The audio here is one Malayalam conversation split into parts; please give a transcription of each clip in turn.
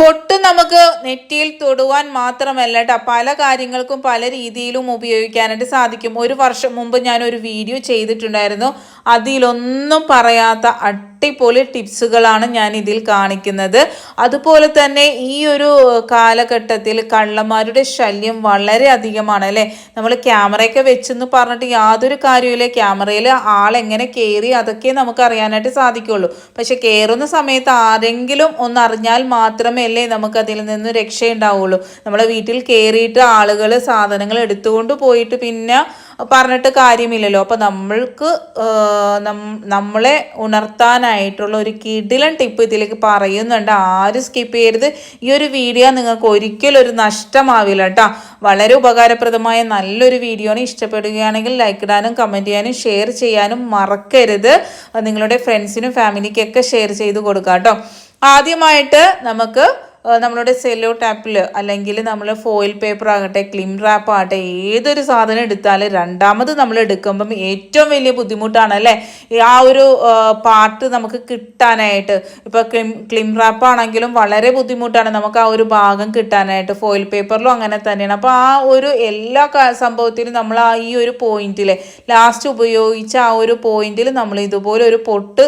പൊട്ട് നമുക്ക് നെറ്റിയിൽ തൊടുവാൻ മാത്രമല്ല കേട്ടോ പല കാര്യങ്ങൾക്കും പല രീതിയിലും ഉപയോഗിക്കാനായിട്ട് സാധിക്കും. ഒരു വർഷം മുമ്പ് ഞാൻ ഒരു വീഡിയോ ചെയ്തിട്ടുണ്ടായിരുന്നു. അതിലൊന്നും പറയാത്ത അടിപൊളി ടിപ്സുകളാണ് ഞാൻ ഇതിൽ കാണിക്കുന്നത്. അതുപോലെ തന്നെ ഈ ഒരു കാലഘട്ടത്തിൽ കള്ളന്മാരുടെ ശല്യം വളരെ അധികമാണ് അല്ലേ? നമ്മൾ ക്യാമറയൊക്കെ വെച്ചെന്ന് പറഞ്ഞിട്ട് യാതൊരു കാര്യമില്ല ക്യാമറയിൽ ആളെങ്ങനെ കയറി അതൊക്കെ നമുക്ക് അറിയാനായിട്ട് സാധിക്കുള്ളൂ. പക്ഷെ കയറുന്ന സമയത്ത് ആരെങ്കിലും ഒന്ന് അറിഞ്ഞാൽ മാത്രമേ അല്ലേ നമുക്ക് അതിൽ നിന്ന് രക്ഷയുണ്ടാവുള്ളൂ. നമ്മളെ വീട്ടിൽ കയറിയിട്ട് ആളുകൾ സാധനങ്ങൾ എടുത്തുകൊണ്ട് പോയിട്ട് പിന്നെ പറഞ്ഞിട്ട് കാര്യമില്ലല്ലോ. അപ്പോൾ നമ്മൾക്ക് നമ്മളെ ഉണർത്താനായിട്ടുള്ള ഒരു കിടിലൻ ടിപ്പ് ഇതിലേക്ക് പറയുന്നുണ്ട്. ആരും സ്കിപ്പ് ചെയ്യരുത്. ഈ ഒരു വീഡിയോ നിങ്ങൾക്ക് ഒരിക്കലും ഒരു നഷ്ടമാവില്ല കേട്ടോ വളരെ ഉപകാരപ്രദമായ നല്ലൊരു വീഡിയോ ആണ് ഇഷ്ടപ്പെടുകയാണെങ്കിൽ ലൈക്ക് ഇടാനും കമന്റ് ചെയ്യാനും ഷെയർ ചെയ്യാനും മറക്കരുത്. നിങ്ങളുടെ ഫ്രണ്ട്സിനും ഫാമിലിക്കൊക്കെ ഷെയർ ചെയ്ത് കൊടുക്കാം കേട്ടോ ആദ്യമായിട്ട് നമുക്ക് നമ്മളുടെ സെല്ലോ ടാപ്പിൽ അല്ലെങ്കിൽ നമ്മൾ ഫോയിൽ പേപ്പർ ആകട്ടെ ക്ലിം റാപ്പ് ആകട്ടെ ഏതൊരു സാധനം എടുത്താലും രണ്ടാമത് നമ്മൾ എടുക്കുമ്പം ഏറ്റവും വലിയ ബുദ്ധിമുട്ടാണ് അല്ലേ? ആ ഒരു പാർട്ട് നമുക്ക് കിട്ടാനായിട്ട്. ഇപ്പോൾ ക്ലിം ക്ലിം റാപ്പ് ആണെങ്കിലും വളരെ ബുദ്ധിമുട്ടാണ് നമുക്ക് ആ ഒരു ഭാഗം കിട്ടാനായിട്ട്. ഫോയിൽ പേപ്പറിലും അങ്ങനെ തന്നെയാണ്. അപ്പോൾ ആ ഒരു എല്ലാ സംഭവത്തിലും നമ്മൾ ആ ഈ ഒരു പോയിന്റിൽ ലാസ്റ്റ് ഉപയോഗിച്ച ആ ഒരു പോയിന്റിൽ നമ്മൾ ഇതുപോലെ ഒരു പൊട്ട്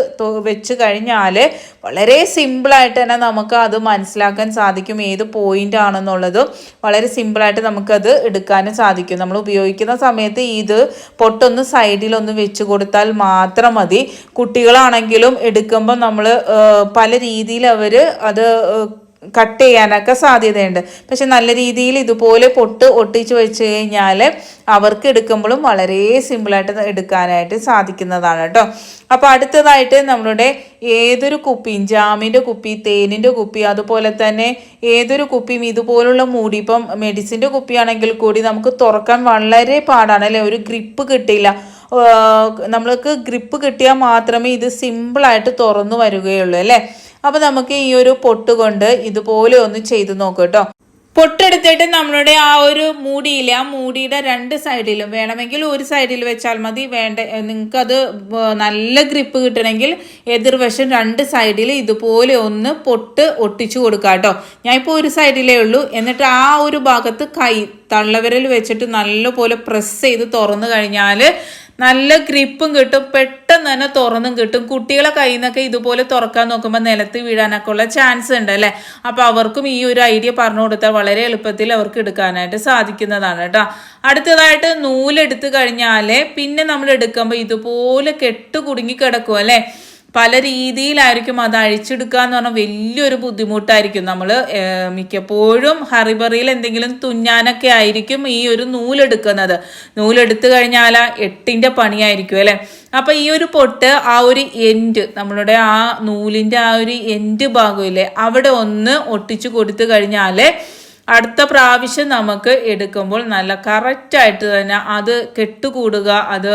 വെച്ച് കഴിഞ്ഞാൽ വളരെ സിമ്പിളായിട്ട് തന്നെ നമുക്ക് അത് മനസ്സിലാക്കാൻ സാധിക്കും ഏത് പോയിന്റ് ആണെന്നുള്ളതും. വളരെ സിമ്പിളായിട്ട് നമുക്കത് എടുക്കാനും സാധിക്കും. നമ്മൾ ഉപയോഗിക്കുന്ന സമയത്ത് ഇത് പൊട്ടൊന്ന് സൈഡിലൊന്ന് വെച്ച് കൊടുത്താൽ മാത്രം മതി. കുട്ടികളാണെങ്കിലും എടുക്കുമ്പോൾ നമ്മൾ പല രീതിയിൽ അവർ അത് കട്ട് ചെയ്യാനൊക്കെ സാധ്യതയുണ്ട്. പക്ഷെ നല്ല രീതിയിൽ ഇതുപോലെ പൊട്ട് ഒട്ടിച്ച് വെച്ച് കഴിഞ്ഞാൽ അവർക്ക് എടുക്കുമ്പോഴും വളരെ സിമ്പിളായിട്ട് എടുക്കാനായിട്ട് സാധിക്കുന്നതാണ് കേട്ടോ. അപ്പോൾ അടുത്തതായിട്ട് നമ്മളുടെ ഏതൊരു കുപ്പിയും ജാമിന്റെ കുപ്പി തേനിന്റെ കുപ്പി അതുപോലെ തന്നെ ഏതൊരു കുപ്പിയും ഇതുപോലുള്ള മൂടി ഇപ്പം മെഡിസിന്റെ കുപ്പിയാണെങ്കിൽ കൂടി നമുക്ക് തുറക്കാൻ വളരെ പാടാണ് അല്ലേ? ഒരു ഗ്രിപ്പ് കിട്ടില്ല നമ്മൾക്ക് ഗ്രിപ്പ് കിട്ടിയാൽ മാത്രമേ ഇത് സിമ്പിളായിട്ട് തുറന്നു വരികയുള്ളൂ അല്ലേ? അപ്പോൾ നമുക്ക് ഈ ഒരു പൊട്ട് കൊണ്ട് ഇതുപോലെ ഒന്ന് ചെയ്തു നോക്കാം കേട്ടോ പൊട്ടെടുത്തിട്ട് നമ്മളുടെ ആ ഒരു മൂടിയില്ലേ ആ മൂടിയുടെ രണ്ട് സൈഡിലും വേണമെങ്കിൽ ഒരു സൈഡിൽ വെച്ചാൽ മതി. വേണ്ട നിങ്ങൾക്കത് നല്ല ഗ്രിപ്പ് കിട്ടണമെങ്കിൽ എതിർവശം രണ്ട് സൈഡിൽ ഇതുപോലെ ഒന്ന് പൊട്ട് ഒട്ടിച്ചു കൊടുക്കുക കേട്ടോ ഞാൻ ഇപ്പോൾ ഒരു സൈഡിലേ ഉള്ളൂ. എന്നിട്ട് ആ ഒരു ഭാഗത്ത് കൈ തള്ളവിരൽ വെച്ചിട്ട് നല്ലപോലെ പ്രസ് ചെയ്ത് തുറന്നു കഴിഞ്ഞാൽ നല്ല ഗ്രിപ്പും കിട്ടും പെട്ടെന്ന് തന്നെ തുറന്നും കിട്ടും. കുട്ടികളെ കയ്യിൽ നിന്നൊക്കെ ഇതുപോലെ തുറക്കാൻ നോക്കുമ്പോൾ നിലത്ത് വീഴാനൊക്കെ ഉള്ള ചാൻസ് ഉണ്ട് അല്ലേ? അപ്പോൾ അവർക്കും ഈ ഒരു ഐഡിയ പറഞ്ഞു കൊടുത്താൽ വളരെ എളുപ്പത്തിൽ അവർക്ക് എടുക്കാനായിട്ട് സാധിക്കുന്നതാണ് കേട്ടോ. അടുത്തതായിട്ട് നൂലെടുത്ത് കഴിഞ്ഞാൽ പിന്നെ നമ്മൾ എടുക്കുമ്പോൾ ഇതുപോലെ കെട്ട് കുടുങ്ങി കിടക്കും അല്ലേ? പല രീതിയിലായിരിക്കും അത് അഴിച്ചെടുക്കുക എന്ന് പറഞ്ഞാൽ വലിയൊരു ബുദ്ധിമുട്ടായിരിക്കും. നമ്മൾ മിക്കപ്പോഴും ഹറിബറിയിൽ എന്തെങ്കിലും തുന്നാനൊക്കെ ആയിരിക്കും ഈ ഒരു നൂലെടുക്കുന്നത്. നൂലെടുത്തു കഴിഞ്ഞാൽ എട്ടിന്റെ പണിയായിരിക്കും അല്ലേ? അപ്പം ഈ ഒരു പൊട്ട് ആ ഒരു എൻഡ് നമ്മളുടെ ആ നൂലിന്റെ ആ ഒരു എൻഡ് ഭാഗമില്ലേ അവിടെ ഒന്ന് ഒട്ടിച്ചു കൊടുത്തു കഴിഞ്ഞാൽ അടുത്ത പ്രാവശ്യം നമുക്ക് എടുക്കുമ്പോൾ നല്ല കറക്റ്റായിട്ട് തന്നെ അത് കെട്ടുകൂടുക അത്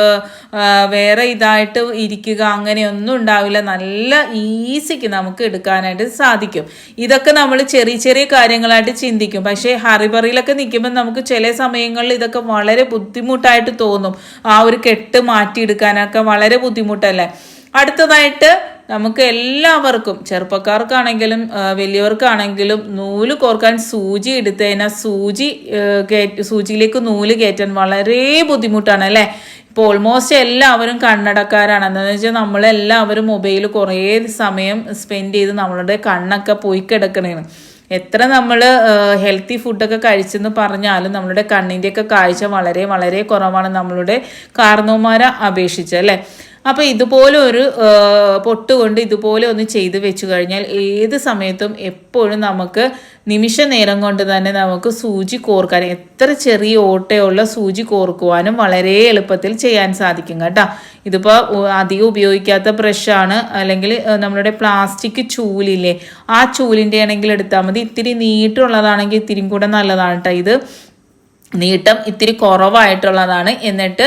വേറെ ഇതായിട്ട് ഇരിക്കുക അങ്ങനെയൊന്നും ഉണ്ടാവില്ല. നല്ല ഈസിക്ക് നമുക്ക് എടുക്കാനായിട്ട് സാധിക്കും. ഇതൊക്കെ നമ്മൾ ചെറിയ ചെറിയ കാര്യങ്ങളായിട്ട് ചിന്തിക്കും. പക്ഷേ ഹറിബറിയിലൊക്കെ നിൽക്കുമ്പോൾ നമുക്ക് ചില സമയങ്ങളിൽ ഇതൊക്കെ വളരെ ബുദ്ധിമുട്ടായിട്ട് തോന്നും. ആ ഒരു കെട്ട് മാറ്റിയെടുക്കാനൊക്കെ വളരെ ബുദ്ധിമുട്ടല്ലേ? അടുത്തതായിട്ട് നമുക്ക് എല്ലാവർക്കും ചെറുപ്പക്കാർക്കാണെങ്കിലും വലിയവർക്കാണെങ്കിലും നൂൽ കോർക്കാൻ സൂചി എടുത്തു കഴിഞ്ഞാൽ സൂചി സൂചിയിലേക്ക് നൂൽ കയറ്റാൻ വളരെ ബുദ്ധിമുട്ടാണ് അല്ലേ? ഇപ്പോൾ ഓൾമോസ്റ്റ് എല്ലാവരും കണ്ണടക്കാരാണ്. എന്താണെന്ന് വെച്ചാൽ നമ്മളെല്ലാവരും മൊബൈൽ കുറേ സമയം സ്പെൻഡ് ചെയ്ത് നമ്മളുടെ കണ്ണൊക്കെ പോയി കിടക്കണേന്ന് എത്ര നമ്മൾ ഹെൽത്തി ഫുഡൊക്കെ കഴിച്ചെന്ന് പറഞ്ഞാലും നമ്മളുടെ കണ്ണിന്റെയൊക്കെ കാഴ്ച വളരെ വളരെ കുറവാണ് നമ്മളുടെ കാർന്നോമാരെ അപേക്ഷിച്ച് അല്ലേ? അപ്പോൾ ഇതുപോലെ ഒരു പൊട്ട് കൊണ്ട് ഇതുപോലെ ഒന്ന് ചെയ്ത് വെച്ച് കഴിഞ്ഞാൽ ഏത് സമയത്തും എപ്പോഴും നമുക്ക് നിമിഷ നേരം കൊണ്ട് തന്നെ നമുക്ക് സൂചി കോർക്കാൻ എത്ര ചെറിയ ഓട്ടയുള്ള സൂചി കോർക്കുവാനും വളരെ എളുപ്പത്തിൽ ചെയ്യാൻ സാധിക്കും കേട്ടോ. ഇതിപ്പോൾ അധികം ഉപയോഗിക്കാത്ത ബ്രഷാണ് അല്ലെങ്കിൽ നമ്മുടെ പ്ലാസ്റ്റിക് ചൂലില്ലേ ആ ചൂലിന്റെ ആണെങ്കിൽ എടുത്താൽ മതി. ഇത്തിരി നീട്ടുള്ളതാണെങ്കിൽ ഇത്തിരി കൂടെ നല്ലതാണ് കേട്ടോ ഇത്. നീട്ടം ഇത്തിരി കുറവായിട്ടുള്ളതാണ്. എന്നിട്ട്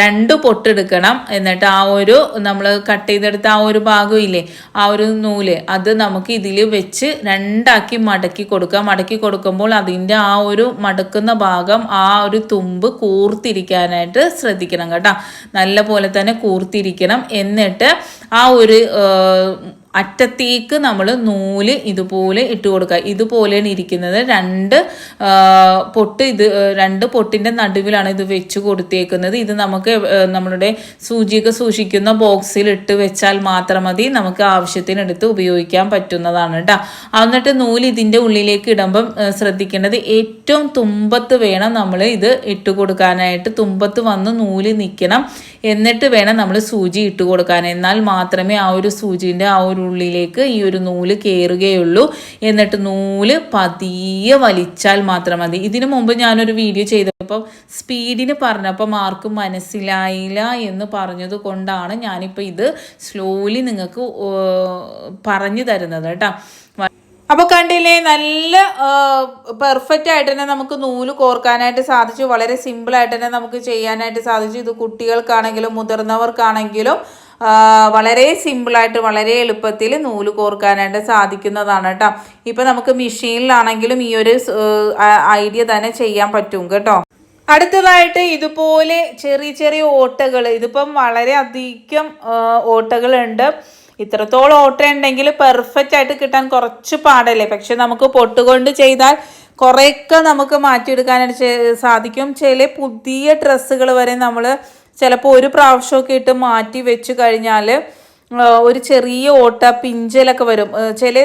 രണ്ട് പൊട്ടെടുക്കണം. എന്നിട്ട് ആ ഒരു നമ്മൾ കട്ട് ചെയ്തെടുത്ത ആ ഒരു ഭാഗം ഇല്ലേ ആ ഒരു നൂൽ അത് നമുക്ക് ഇതിൽ വെച്ച് രണ്ടാക്കി മടക്കി കൊടുക്കുക മടക്കി കൊടുക്കുമ്പോൾ അതിന്റെ ആ ഒരു മടക്കുന്ന ഭാഗം ആ ഒരു തുമ്പ് കൂർത്തിരിക്കാനായിട്ട് ശ്രദ്ധിക്കണം കേട്ടോ. നല്ല പോലെ തന്നെ കൂർത്തിരിക്കണം. എന്നിട്ട് ആ ഒരു അറ്റത്തേക്ക് നമ്മൾ നൂൽ ഇതുപോലെ ഇട്ട് കൊടുക്കുക. ഇതുപോലെയാണ് ഇരിക്കുന്നത്. രണ്ട് പൊട്ട് ഇത് രണ്ട് പൊട്ടിന്റെ നടുവിലാണ് ഇത് വെച്ച് കൊടുത്തേക്കുന്നത്. ഇത് നമുക്ക് നമ്മളുടെ സൂചിയൊക്കെ സൂക്ഷിക്കുന്ന ബോക്സിൽ ഇട്ട് വെച്ചാൽ മാത്രം മതി. നമുക്ക് ആവശ്യത്തിനെടുത്ത് ഉപയോഗിക്കാൻ പറ്റുന്നതാണ് കേട്ടോ എന്നിട്ട് നൂൽ ഇതിന്റെ ഉള്ളിലേക്ക് ഇടുമ്പം ശ്രദ്ധിക്കേണ്ടത് ഏറ്റവും തുമ്പത്ത് വേണം നമ്മൾ ഇത് ഇട്ട് കൊടുക്കാനായിട്ട്. തുമ്പത്ത് വന്ന് നൂൽ നിൽക്കണം എന്നിട്ട് വേണം നമ്മൾ സൂചി ഇട്ട് കൊടുക്കാൻ. എന്നാൽ മാത്രമേ ആ ഒരു സൂചിന്റെ ആ ഒരു ഉള്ളിലേക്ക് ഈ ഒരു നൂൽ കയറുകയുള്ളൂ എന്നിട്ട് നൂൽ പതിയെ വലിച്ചാൽ മാത്രം മതി. ഇതിനു മുമ്പ് ഞാനൊരു വീഡിയോ ചെയ്തപ്പോൾ സ്പീഡിന് പറഞ്ഞപ്പോൾ മാർക്ക് മനസ്സിലായില്ല എന്ന് പറഞ്ഞത് കൊണ്ടാണ് ഞാനിപ്പോൾ ഇത് സ്ലോലി നിങ്ങൾക്ക് പറഞ്ഞു തരുന്നത് കേട്ടോ. അപ്പോൾ കണ്ടില്ലേ നല്ല പെർഫെക്റ്റ് ആയിട്ട് തന്നെ നമുക്ക് നൂൽ കോർക്കാനായിട്ട് സാധിച്ചു. വളരെ സിമ്പിൾ ആയിട്ട് തന്നെ നമുക്ക് ചെയ്യാനായിട്ട് സാധിച്ചു. ഇത് കുട്ടികൾക്കാണെങ്കിലും മുതിർന്നവർക്കാണെങ്കിലും വളരെ സിമ്പിളായിട്ട് വളരെ എളുപ്പത്തിൽ നൂൽ കോർക്കാനായിട്ട് സാധിക്കുന്നതാണ് കേട്ടോ. ഇപ്പം നമുക്ക് മെഷീനിലാണെങ്കിലും ഈ ഒരു ഐഡിയ തന്നെ ചെയ്യാൻ പറ്റും കേട്ടോ. അടുത്തതായിട്ട് ഇതുപോലെ ചെറിയ ചെറിയ ഓട്ടകൾ ഇതിപ്പം വളരെ അധികം ഓട്ടകളുണ്ട്. ഇത്രത്തോളം ഓട്ട ഉണ്ടെങ്കിൽ പെർഫെക്റ്റ് ആയിട്ട് കിട്ടാൻ കുറച്ച് പാടല്ലേ. പക്ഷെ നമുക്ക് പൊട്ടുകൊണ്ട് ചെയ്താൽ കുറേയൊക്കെ നമുക്ക് മാറ്റിയെടുക്കാനായിട്ട് സാധിക്കും. ചില പുതിയ ഡ്രസ്സുകൾ വരെ നമ്മൾ ചിലപ്പോൾ ഒരു പ്രാവശ്യമൊക്കെ ഇട്ട് മാറ്റി വെച്ച് കഴിഞ്ഞാൽ ഒരു ചെറിയ ഓട്ട പിഞ്ചലൊക്കെ വരും. ചില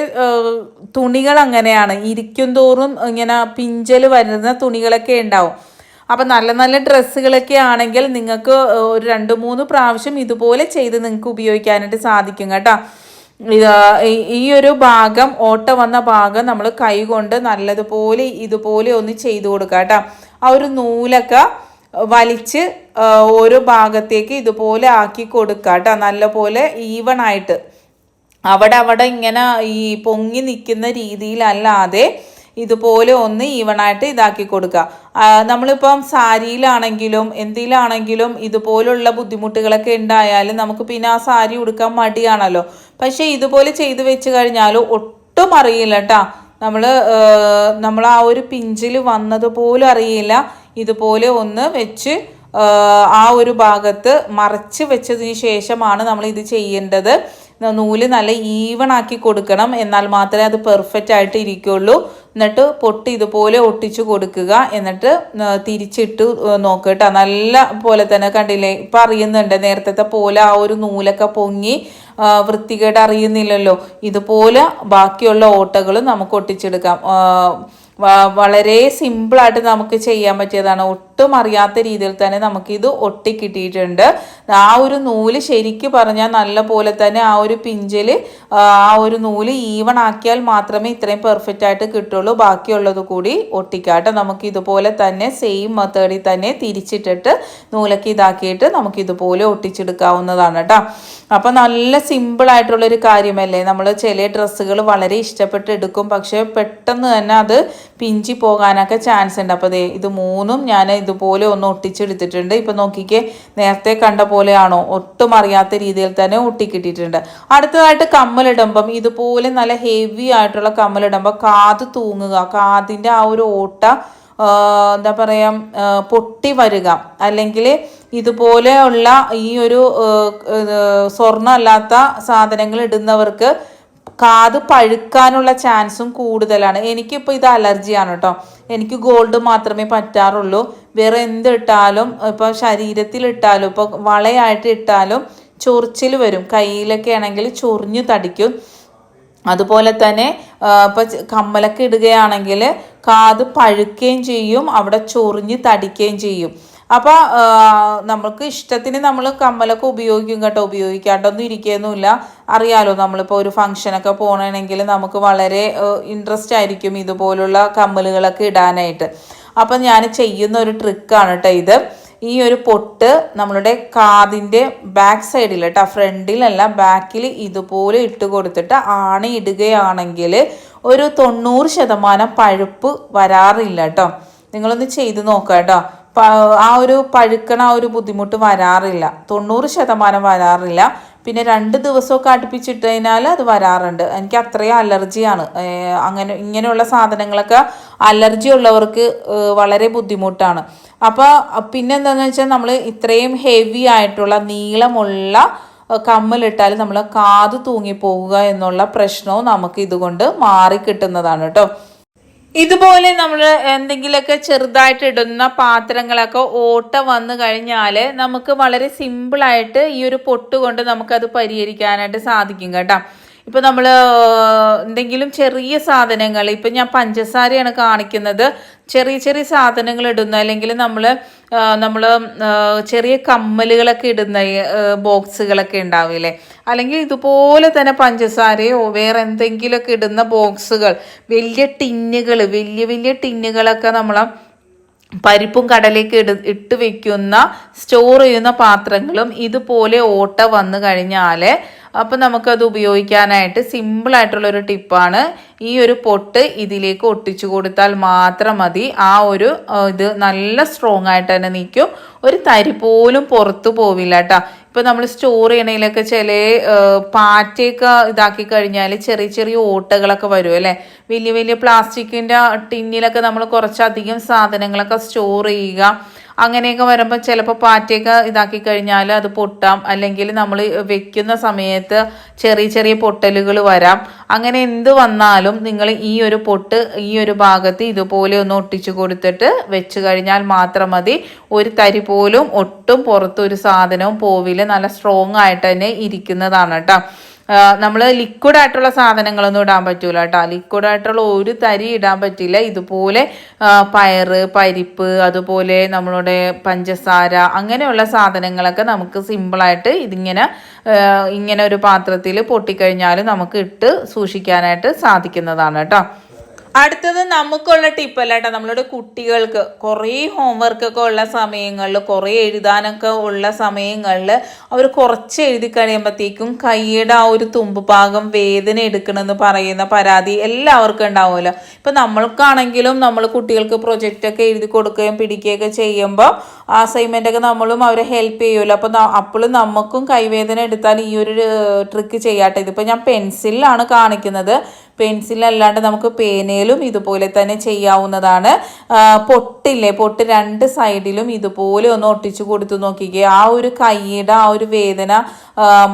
തുണികൾ അങ്ങനെയാണ്. ഇരിക്കും തോറും ഇങ്ങനെ പിഞ്ചൽ വരുന്ന തുണികളൊക്കെ ഉണ്ടാവും. അപ്പം നല്ല നല്ല ഡ്രസ്സുകളൊക്കെ ആണെങ്കിൽ നിങ്ങൾക്ക് ഒരു രണ്ട് മൂന്ന് പ്രാവശ്യം ഇതുപോലെ ചെയ്ത് നിങ്ങൾക്ക് ഉപയോഗിക്കാനായിട്ട് സാധിക്കും കേട്ടോ. ഈ ഒരു ഭാഗം ഓട്ട വന്ന ഭാഗം നമ്മൾ കൈ കൊണ്ട് നല്ലതുപോലെ ഇതുപോലെ ഒന്ന് ചെയ്തു കൊടുക്കാം കേട്ടോ. ആ ഒരു നൂലൊക്കെ വലിച്ച് ഓരോ ഭാഗത്തേക്ക് ഇതുപോലെ ആക്കി കൊടുക്കുക കേട്ടോ നല്ലപോലെ ഈവൺ ആയിട്ട്. അവിടെ അവിടെ ഇങ്ങനെ ഈ പൊങ്ങി നിൽക്കുന്ന രീതിയിലല്ലാതെ ഇതുപോലെ ഒന്ന് ഈവണായിട്ട് ഇതാക്കി കൊടുക്കുക നമ്മളിപ്പം സാരിയിലാണെങ്കിലും എന്തിലാണെങ്കിലും ഇതുപോലുള്ള ബുദ്ധിമുട്ടുകളൊക്കെ ഉണ്ടായാലും നമുക്ക് പിന്നെ ആ സാരി ഉടുക്കാൻ മടിയാണല്ലോ. പക്ഷേ ഇതുപോലെ ചെയ്തു വെച്ച് കഴിഞ്ഞാൽ ഒട്ടും അറിയില്ല കേട്ടോ നമ്മൾ നമ്മൾ ആ ഒരു പിഞ്ചിൽ വന്നതുപോലും അറിയില്ല. ഇതുപോലെ ഒന്ന് വെച്ച് ആ, ഒരു ഭാഗത്ത് മറച്ച് വെച്ചതിന് ശേഷമാണ് നമ്മൾ ഇത് ചെയ്യേണ്ടത്. നൂൽ നല്ല ഈവൺ ആക്കി കൊടുക്കണം. എന്നാൽ മാത്രമേ അത് പെർഫെക്റ്റ് ആയിട്ട് ഇരിക്കുള്ളൂ. എന്നിട്ട് പൊട്ട് ഇതുപോലെ ഒട്ടിച്ചു കൊടുക്കുക. എന്നിട്ട് തിരിച്ചിട്ട് നോക്കുക കേട്ടോ. നല്ല പോലെ തന്നെ കണ്ടില്ലേ? ഇപ്പം അറിയുന്നുണ്ട്. നേരത്തെ പോലെ ആ ഒരു നൂലൊക്കെ പൊങ്ങി വൃത്തികേട് അറിയുന്നില്ലല്ലോ. ഇതുപോലെ ബാക്കിയുള്ള ഓട്ടകളും നമുക്ക് ഒട്ടിച്ചെടുക്കാം. വളരെ സിമ്പിളായിട്ട് നമുക്ക് ചെയ്യാൻ പറ്റിയതാണ്. ഒട്ടും അറിയാത്ത രീതിയിൽ തന്നെ നമുക്കിത് ഒട്ടിക്കിട്ടിയിട്ടുണ്ട്. ആ ഒരു നൂൽ ശരിക്ക് പറഞ്ഞാൽ നല്ല പോലെ തന്നെ ആ ഒരു പിഞ്ചിൽ ആ ഒരു നൂൽ ഈവൺ ആക്കിയാൽ മാത്രമേ ഇത്രയും പെർഫെക്റ്റ് ആയിട്ട് കിട്ടുള്ളൂ. ബാക്കിയുള്ളത് കൂടി ഒട്ടിക്കാട്ടെ. നമുക്ക് ഇതുപോലെ തന്നെ സെയിം മെത്തേഡിൽ തന്നെ തിരിച്ചിട്ടിട്ട് നൂലൊക്കെ ഇതാക്കിയിട്ട് നമുക്ക് ഇതുപോലെ ഒട്ടിച്ചെടുക്കാവുന്നതാണ് കേട്ടോ അപ്പം നല്ല സിമ്പിൾ ആയിട്ടുള്ളൊരു കാര്യമല്ലേ? നമ്മൾ ചില ഡ്രസ്സുകൾ വളരെ ഇഷ്ടപ്പെട്ട് എടുക്കും. പക്ഷേ പെട്ടെന്ന് തന്നെ അത് പിഞ്ചി പോകാനൊക്കെ ചാൻസ് ഉണ്ട്. അപ്പോൾ ദേ ഇത് മൂന്നും ഞാൻ ഇതുപോലെ ഒന്ന് ഒട്ടിച്ചെടുത്തിട്ടുണ്ട്. ഇപ്പം നോക്കിക്കേ നേരത്തെ കണ്ട പോലെയാണോ? ഒട്ടും അറിയാത്ത രീതിയിൽ തന്നെ ഒട്ടിക്കിട്ടിട്ടുണ്ട്. അടുത്തതായിട്ട് കമ്മലിടുമ്പം ഇതുപോലെ നല്ല ഹെവി ആയിട്ടുള്ള കമ്മലിടുമ്പോൾ കാത് തൂങ്ങുക. കാതിന്റെ ആ ഒരു ഓട്ട എന്താ പറയുക പൊട്ടി വരിക. അല്ലെങ്കിൽ ഇതുപോലെയുള്ള ഈ ഒരു സ്വർണമല്ലാത്ത സാധനങ്ങൾ ഇടുന്നവർക്ക് കാത് പഴുക്കാനുള്ള ചാൻസും കൂടുതലാണ്. എനിക്കിപ്പോൾ ഇത് അലർജിയാണ് കേട്ടോ. എനിക്ക് ഗോൾഡ് മാത്രമേ പറ്റാറുള്ളൂ. വേറെ എന്ത് ഇട്ടാലും ഇപ്പോൾ ശരീരത്തിൽ ഇട്ടാലും ഇപ്പോൾ വളയായിട്ട് ഇട്ടാലും ചൊറിച്ചിൽ വരും. കയ്യിലൊക്കെ ആണെങ്കിൽ ചൊറിഞ്ഞു തടിക്കും. അതുപോലെ തന്നെ ഇപ്പം കമ്മലൊക്കെ ഇടുകയാണെങ്കിൽ കാത് പഴുക്കുകയും ചെയ്യും അവിടെ ചൊറിഞ്ഞ് തടിക്കുകയും ചെയ്യും. അപ്പോൾ നമുക്ക് ഇഷ്ടത്തിന് നമ്മൾ കമ്മലൊക്കെ ഉപയോഗിക്കും കേട്ടോ. ഉപയോഗിക്കാണ്ടൊന്നും ഇരിക്കുകയൊന്നുമില്ല അറിയാലോ നമ്മളിപ്പോൾ ഒരു ഫംഗ്ഷനൊക്കെ പോകണമെങ്കിൽ നമുക്ക് വളരെ ഇൻട്രസ്റ്റ് ആയിരിക്കും ഇതുപോലുള്ള കമ്മലുകളൊക്കെ ഇടാനായിട്ട്. അപ്പം ഞാൻ ചെയ്യുന്ന ഒരു ട്രിക്കാണ് കേട്ടോ ഇത്. ഈ ഒരു പൊട്ട് നമ്മളുടെ കാതിന്റെ ബാക്ക് സൈഡിൽ കേട്ടോ ഫ്രണ്ടിലല്ല ബാക്കിൽ ഇതുപോലെ ഇട്ട് കൊടുത്തിട്ട് ആണി ഇടുകയാണെങ്കിൽ ഒരു തൊണ്ണൂറ് ശതമാനം പഴുപ്പ് വരാറില്ല കേട്ടോ നിങ്ങളൊന്ന് ചെയ്ത് നോക്കാം കേട്ടോ. ആ ഒരു പഴുക്കണ ആ ഒരു ബുദ്ധിമുട്ട് വരാറില്ല. തൊണ്ണൂറ് ശതമാനം വരാറില്ല. പിന്നെ രണ്ട് ദിവസമൊക്കെ അടുപ്പിച്ചിട്ട് കഴിഞ്ഞാൽ അത് വരാറുണ്ട്. എനിക്ക് അത്രയും അലർജിയാണ്. അങ്ങനെ ഇങ്ങനെയുള്ള സാധനങ്ങളൊക്കെ അലർജി ഉള്ളവർക്ക് വളരെ ബുദ്ധിമുട്ടാണ്. അപ്പോൾ പിന്നെ എന്താണെന്ന് വെച്ചാൽ നമ്മൾ ഇത്രയും ഹെവി ആയിട്ടുള്ള നീളമുള്ള കമ്മലിട്ടാൽ നമ്മൾ കാത് തൂങ്ങിപ്പോവുക എന്നുള്ള പ്രശ്നവും നമുക്ക് ഇതുകൊണ്ട് മാറിക്കിട്ടുന്നതാണ് കേട്ടോ. ഇതുപോലെ നമ്മൾ എന്തെങ്കിലുമൊക്കെ ചെറുതായിട്ട് ഇടുന്ന പാത്രങ്ങളൊക്കെ ഓട്ട വന്നു കഴിഞ്ഞാൽ നമുക്ക് വളരെ സിമ്പിളായിട്ട് ഈ ഒരു പൊട്ട് കൊണ്ട് നമുക്കത് പരിഹരിക്കാനായിട്ട് സാധിക്കും കേട്ടോ. ഇപ്പം നമ്മൾ എന്തെങ്കിലും ചെറിയ സാധനങ്ങൾ ഇപ്പം ഞാൻ പഞ്ചസാരയാണ് കാണിക്കുന്നത്. ചെറിയ ചെറിയ സാധനങ്ങൾ ഇടുന്ന അല്ലെങ്കിൽ നമ്മൾ നമ്മൾ ചെറിയ കമ്മലുകളൊക്കെ ഇടുന്ന ബോക്സുകളൊക്കെ ഉണ്ടാവില്ലേ അല്ലെങ്കിൽ ഇതുപോലെ തന്നെ പഞ്ചസാരയോ വേറെ എന്തെങ്കിലുമൊക്കെ ഇടുന്ന ബോക്സുകൾ വലിയ ടിന്നുകൾ വലിയ വലിയ ടിന്നുകളൊക്കെ നമ്മൾ പരിപ്പും കടലേക്ക് ഇട ഇട്ട് വെക്കുന്ന സ്റ്റോർ ചെയ്യുന്ന പാത്രങ്ങളും ഇതുപോലെ ഓട്ട വന്നു കഴിഞ്ഞാൽ അപ്പം നമുക്കത് ഉപയോഗിക്കാനായിട്ട് സിമ്പിളായിട്ടുള്ളൊരു ടിപ്പാണ് ഈ ഒരു പൊട്ട് ഇതിലേക്ക് ഒട്ടിച്ചു കൊടുത്താൽ മാത്രം മതി. ആ ഒരു ഇത് നല്ല സ്ട്രോങ് ആയിട്ട് തന്നെ നിൽക്കും. ഒരു തരി പോലും പുറത്തു പോവില്ല കേട്ടോ ഇപ്പോൾ നമ്മൾ സ്റ്റോർ ചെയ്യണതിലൊക്കെ ചില പാറ്റയൊക്കെ ഇതാക്കി കഴിഞ്ഞാൽ ചെറിയ ചെറിയ ഓട്ടകളൊക്കെ വരും അല്ലേ? വലിയ വലിയ പ്ലാസ്റ്റിക്കിന്റെ ടിന്നിലൊക്കെ നമ്മൾ കുറച്ചധികം സാധനങ്ങളൊക്കെ സ്റ്റോർ ചെയ്യുക. അങ്ങനെയൊക്കെ വരുമ്പോൾ ചിലപ്പോൾ പാറ്റയൊക്കെ ഇതാക്കി കഴിഞ്ഞാൽ അത് പൊട്ടാം. അല്ലെങ്കിൽ നമ്മൾ വെക്കുന്ന സമയത്ത് ചെറിയ ചെറിയ പൊട്ടലുകൾ വരാം. അങ്ങനെ എന്ത് വന്നാലും നിങ്ങൾ ഈ ഒരു പൊട്ട് ഈ ഒരു ഭാഗത്ത് ഇതുപോലെ ഒന്ന് ഒട്ടിച്ചു കൊടുത്തിട്ട് വെച്ച് കഴിഞ്ഞാൽ മാത്രം മതി. ഒരു തരി പോലും ഒട്ടും പുറത്തൊരു സാധനവും പോവില്ല. നല്ല സ്ട്രോങ് ആയിട്ട് തന്നെ ഇരിക്കുന്നതാണ് കേട്ടോ. നമ്മൾ ലിക്വിഡ് ആയിട്ടുള്ള സാധനങ്ങളൊന്നും ഇടാൻ പറ്റൂല കേട്ടോ ലിക്വിഡ് ആയിട്ടുള്ള ഒരു തരി ഇടാൻ പറ്റില്ല. ഇതുപോലെ പയറ് പരിപ്പ് അതുപോലെ നമ്മളുടെ പഞ്ചസാര അങ്ങനെയുള്ള സാധനങ്ങളൊക്കെ നമുക്ക് സിമ്പിളായിട്ട് ഇതിങ്ങനെ ഇങ്ങനെ ഒരു പാത്രത്തിൽ പൊട്ടിക്കഴിഞ്ഞാൽ നമുക്ക് ഇട്ട് സൂക്ഷിക്കാനായിട്ട് സാധിക്കുന്നതാണ് കേട്ടോ അടുത്തത് നമുക്കുള്ള ടിപ്പല്ല കേട്ടോ നമ്മളുടെ കുട്ടികൾക്ക് കുറേ ഹോംവർക്ക് ഒക്കെ ഉള്ള സമയങ്ങളിൽ കുറേ എഴുതാനൊക്കെ ഉള്ള സമയങ്ങളിൽ അവർ കുറച്ച് എഴുതി കഴിയുമ്പോഴത്തേക്കും കൈയുടെ ആ ഒരു തുമ്പ് ഭാഗം വേദന എടുക്കണമെന്ന് പറയുന്ന പരാതി എല്ലാവർക്കും ഉണ്ടാവുമല്ലോ. ഇപ്പം നമ്മൾക്കാണെങ്കിലും നമ്മൾ കുട്ടികൾക്ക് പ്രൊജക്റ്റൊക്കെ എഴുതി കൊടുക്കുകയും പിടിക്കുകയൊക്കെ ചെയ്യുമ്പോൾ ആ അസൈൻമെന്റൊക്കെ നമ്മളും അവരെ ഹെൽപ്പ് ചെയ്യുമല്ലോ. അപ്പോൾ അപ്പോഴും നമുക്കും കൈവേദന എടുത്താൽ ഈ ഒരു ട്രിക്ക് ചെയ്യാട്ടെ ഇതിപ്പോൾ ഞാൻ പെൻസിലാണ് കാണിക്കുന്നത്. പെൻസിലല്ലാണ്ട് നമുക്ക് പേനയിലും ഇതുപോലെ തന്നെ ചെയ്യാവുന്നതാണ്. പൊട്ടില്ലേ? പൊട്ട് രണ്ട് സൈഡിലും ഇതുപോലെ ഒന്ന് ഒട്ടിച്ചു കൊടുത്തു നോക്കിക്കുക ആ ഒരു കൈയുടെ ആ ഒരു വേദന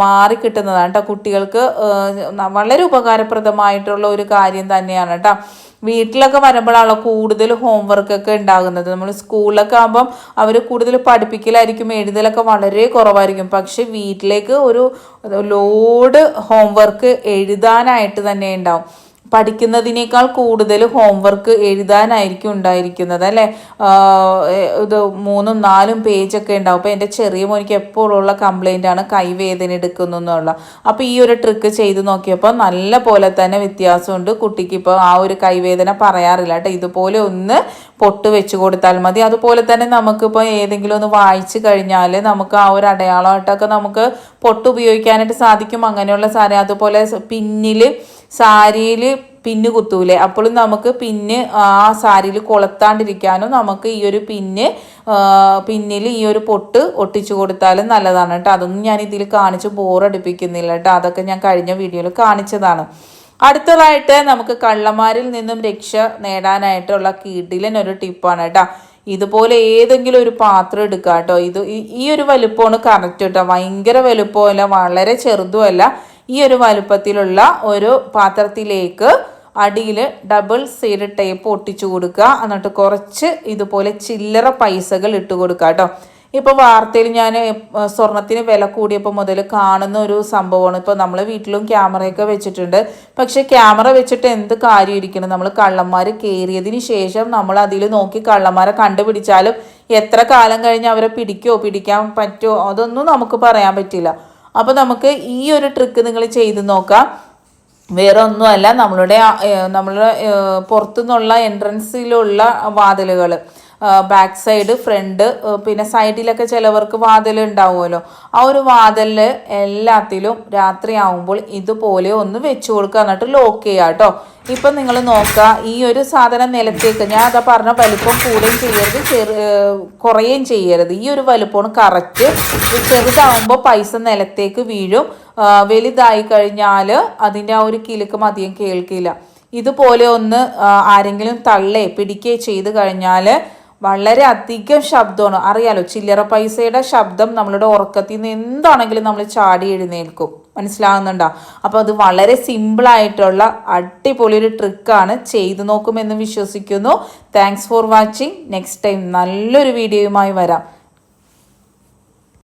മാറി കിട്ടുന്നതാണ് കേട്ടോ കുട്ടികൾക്ക് വളരെ ഉപകാരപ്രദമായിട്ടുള്ള ഒരു കാര്യം തന്നെയാണ് കേട്ടോ വീട്ടിലൊക്കെ വരുമ്പോഴാണല്ലോ കൂടുതൽ ഹോംവർക്ക് ഒക്കെ ഉണ്ടാകുന്നത്. നമ്മൾ സ്കൂളിലൊക്കെ ആകുമ്പം അവർ കൂടുതൽ പഠിപ്പിക്കലായിരിക്കും എഴുതലൊക്കെ വളരെ കുറവായിരിക്കും. പക്ഷെ വീട്ടിലേക്ക് ഒരു ലോഡ് ഹോംവർക്ക് എഴുതാനായിട്ട് തന്നെ ഉണ്ടാവും. പഠിക്കുന്നതിനേക്കാൾ കൂടുതൽ ഹോംവർക്ക് എഴുതാനായിരിക്കും ഉണ്ടായിരിക്കുന്നത് അല്ലേ? ഇത് മൂന്നും നാലും പേജ് ഒക്കെ ഉണ്ടാവും. അപ്പോൾ എന്റെ ചെറിയ മോനിക്ക് എപ്പോഴുള്ള ആണ് കൈവേദന എടുക്കുന്നു എന്നുള്ള. അപ്പോൾ ഈ ഒരു ട്രിക്ക് ചെയ്ത് നോക്കിയപ്പോൾ നല്ല പോലെ തന്നെ വ്യത്യാസമുണ്ട്. കുട്ടിക്ക് ഇപ്പോൾ ആ ഒരു കൈവേദന പറയാറില്ല കേട്ടോ. ഇതുപോലെ ഒന്ന് പൊട്ട് വെച്ച് കൊടുത്താൽ മതി. അതുപോലെ തന്നെ നമുക്കിപ്പോൾ ഏതെങ്കിലും ഒന്ന് വായിച്ചു കഴിഞ്ഞാൽ നമുക്ക് ആ ഒരു അടയാളമായിട്ടൊക്കെ നമുക്ക് പൊട്ട് ഉപയോഗിക്കാനായിട്ട് സാധിക്കും. അങ്ങനെയുള്ള സാധനം. അതുപോലെ പിന്നിൽ സാരിയിൽ പിന്ന് കുത്തൂലേ. അപ്പോഴും നമുക്ക് പിന്ന് ആ സാരിയിൽ കൊളുത്താണ്ടിരിക്കാനും നമുക്ക് ഈ ഒരു പിന്ന് പിന്നിൽ ഈ ഒരു പൊട്ട് ഒട്ടിച്ചു കൊടുത്താലും നല്ലതാണ് കേട്ടോ. അതൊന്നും ഞാൻ ഇതിൽ കാണിച്ച് ബോറടിപ്പിക്കുന്നില്ല കേട്ടോ. അതൊക്കെ ഞാൻ കഴിഞ്ഞ വീഡിയോയിൽ കാണിച്ചതാണ്. അടുത്തതായിട്ട് നമുക്ക് കള്ളന്മാരിൽ നിന്നും രക്ഷ നേടാനായിട്ടുള്ള കിടിലൻ ഒരു ടിപ്പാണ് കേട്ടോ. ഇതുപോലെ ഏതെങ്കിലും ഒരു പാത്രം എടുക്കുക കേട്ടോ. ഇത് ഈ ഒരു വലുപ്പമാണ് കറക്റ്റ് കേട്ടോ. ഭയങ്കര വലുപ്പമല്ല വളരെ ചെറുതുമല്ല. ഈ ഒരു വലുപ്പത്തിലുള്ള ഒരു പാത്രത്തിലേക്ക് അടിയിൽ ഡബിൾ സൈഡ് ടേപ്പ് ഒട്ടിച്ചു കൊടുക്കുക. എന്നിട്ട് കുറച്ച് ഇതുപോലെ ചില്ലറ പൈസകൾ ഇട്ട് കൊടുക്കുക കേട്ടോ. ഇപ്പോൾ വാർത്തയിൽ ഞാൻ സ്വർണത്തിന് വില കൂടിയപ്പോൾ മുതൽ കാണുന്ന ഒരു സംഭവമാണ്. ഇപ്പോൾ നമ്മൾ വീട്ടിലും ക്യാമറയൊക്കെ വെച്ചിട്ടുണ്ട്. പക്ഷേ ക്യാമറ വെച്ചിട്ട് എന്ത് കാര്യം ഇരിക്കണം? നമ്മൾ കള്ളന്മാർ കയറിയതിന് ശേഷം നമ്മൾ അതിൽ നോക്കി കള്ളന്മാരെ കണ്ടുപിടിച്ചാലും എത്ര കാലം കഴിഞ്ഞ് അവരെ പിടിക്കോ പിടിക്കാൻ പറ്റുമോ അതൊന്നും നമുക്ക് പറയാൻ പറ്റില്ല. അപ്പോൾ നമുക്ക് ഈ ഒരു ട്രിക്ക് നിങ്ങൾ ചെയ്ത് നോക്കാം. വേറെ ഒന്നുമല്ല നമ്മളുടെ നമ്മളുടെ പുറത്തുനിന്നുള്ള എൻട്രൻസിലുള്ള വാതിലുകൾ ബാക്ക് സൈഡ് ഫ്രണ്ട് പിന്നെ സൈഡിലൊക്കെ ചിലവർക്ക് വാതിൽ ഉണ്ടാവുമല്ലോ ആ ഒരു വാതിലിൽ എല്ലാത്തിലും രാത്രി ആവുമ്പോൾ ഇതുപോലെ ഒന്ന് വെച്ച് കൊടുക്കുക എന്നിട്ട് ലോക്ക് ചെയ്യുക കേട്ടോ ഇപ്പം നിങ്ങൾ നോക്കുക ഈ ഒരു സാധനം നിലത്തേക്ക് ഞാൻ അതാ പറഞ്ഞ വലുപ്പം കൂടുകയും ചെയ്യരുത് ചെറു കുറയുകയും ചെയ്യരുത്. ഈ ഒരു വലുപ്പമാണ് കറക്റ്റ് ചെറുതാവുമ്പോൾ പൈസ നിലത്തേക്ക് വീഴും. വലുതായി കഴിഞ്ഞാൽ അതിന്റെ ആ ഒരു കിലുക്കം അധികം കേൾക്കില്ല. ഇതുപോലെ ഒന്ന് ആരെങ്കിലും തള്ളേ പിടിക്കുകയോ ചെയ്ത് കഴിഞ്ഞാൽ വളരെ അധികം ശബ്ദമാണ്. അറിയാലോ ചില്ലറ പൈസയുടെ ശബ്ദം നമ്മളുടെ ഉറക്കത്തിൽ നിന്ന് എന്താണെങ്കിലും നമ്മൾ ചാടി എഴുന്നേൽക്കും. മനസ്സിലാകുന്നുണ്ടോ? അപ്പോൾ അത് വളരെ സിമ്പിളായിട്ടുള്ള അടിപൊളി ഒരു ട്രിക്കാണ് ചെയ്തു നോക്കുമെന്ന് വിശ്വസിക്കുന്നു. Thanks for watching next time നല്ലൊരു വീഡിയോയുമായി വരാം.